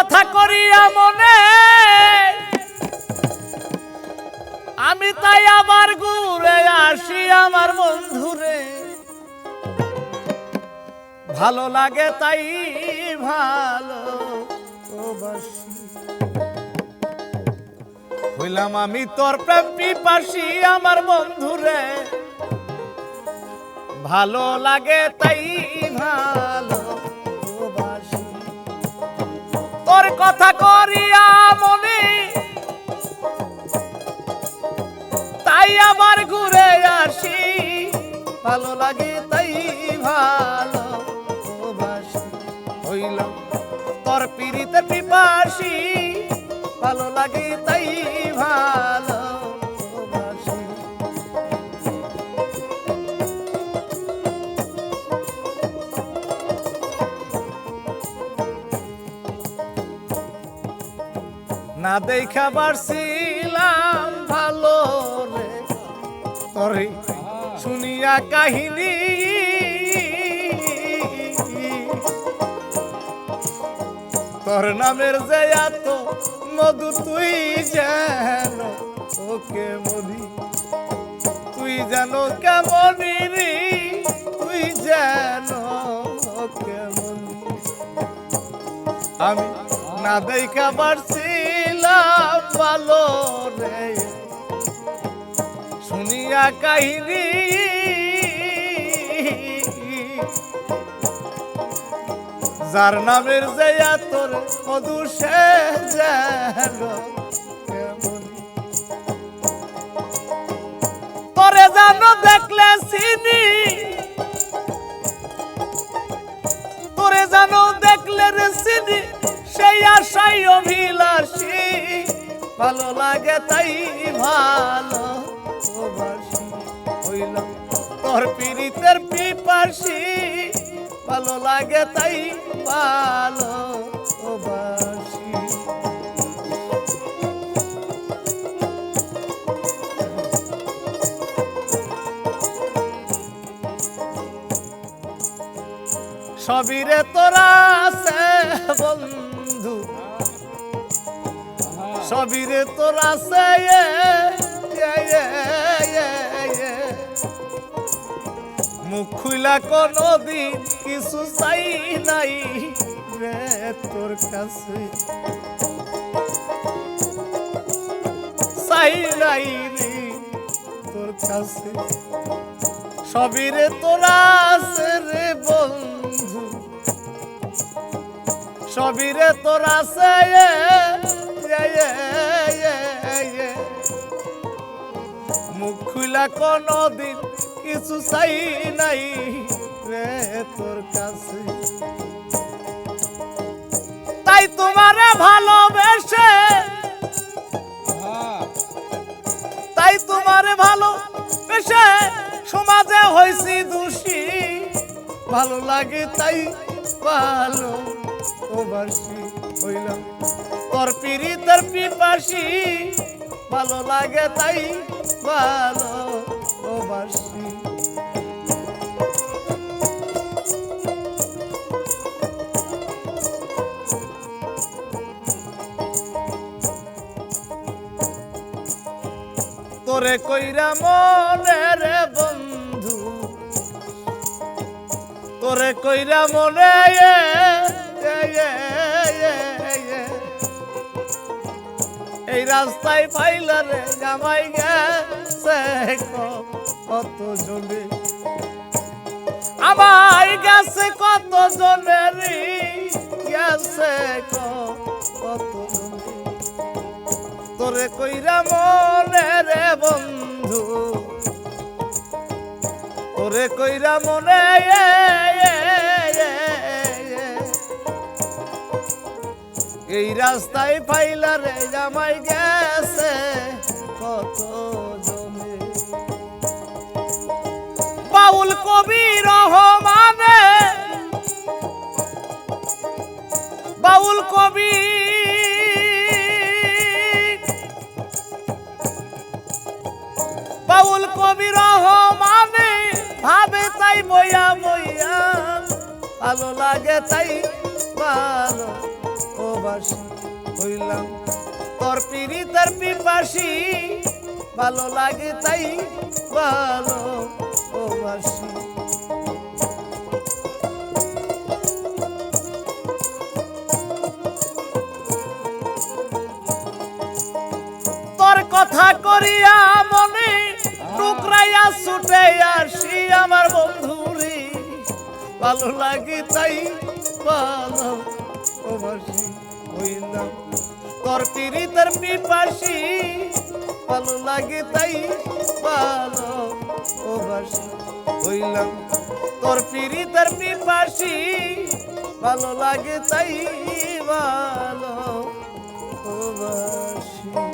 কথা করিয়া মনে। আমি তাই আবার ঘুরে আসি আমার বন্ধুরে। ভালো লাগে তাই ভালো হইলাম আমি তোর প্রেম পিপাসি আমার বন্ধুরে। ভালো লাগে তাই ভালো কথা করিয়া মনে, তাই আবার ঘুরে আসি। ভালো লাগে তাই ভালো হইল তোর পিড়িতে পিপাসি। ভালো লাগে তাই না দেখা পারছিলাম ভালো রে। তরে শুনিয়া কাহিনী। তোর নামের যে এত মধু তুই যেন ওকে মধি। তুই যেন কেমনি তুই যেন কেমনি আমি না দেখা পারছিলাম ভালো রে শুনিয়া কাহিনী যার নামের যে তোর যেন কেমনি। তোরে জানো দেখলে চিনি ভালো লাগে তাই ভালো তোর পীড়িতের পিপাসি, ভালো লাগে তাই ভালো বাসি সবিরে তোরা আছে বন্ধু। সবিরে তোরা এ। মুখ খুইলা কোনো দিন কিছু চাই নাই রে তোর কাছে চাই নাই রে তোর কাছে সবিরে তোরা আছে রে বন্ধু সবিরে তোরা আছে। মুখ কোনো দিন কিছু চাই নাই রে তোর কাছে। তাই তোমারে ভালোবেসে, তাই তোমারে ভালো বেশে সমাজে হয়েছি দোষী। ভালো লাগে তাই ভালো ও বাসি হইলাম। তোর পিড়িতের পিপাসি ভালো লাগে তাই ভালো তোরে কইরা মনে রে বন্ধু, তোরে কইরা মনে রাস্তায় পাইলা রে জামাই গেছে কত জনে। আমায় গেছে কত জনের গেছে কত জনে। তোরে কইরা মনে রে বন্ধু, তোরে কইরা মনে এই রাস্তায় পাইলা রে জামাই গেছে, কত জমে। বাউল কবি রহমানে, বাউল কবি বাউল কবি রহমানে, ভাবে তাই বইয়া বইয়া ভালো লাগে তাই ভালো ও বাসি হইলাম। তোর পিড়ি তার পিপাসি ভালো লাগে তাই ভালো ও তোর কথা করিয়া মনে টুকরাইয়া ছুটে আসি আমার বন্ধু রে ভালো লাগে তাই ভালো ও বাসি হইলাম তোর পিড়ি তোর পিপাসি ভালো লাগে তাই ভালো ওবাসি হইলাম তোর পিড়ি তোর পিপাসি ভালো লাগে তাই ভালো ও বাসি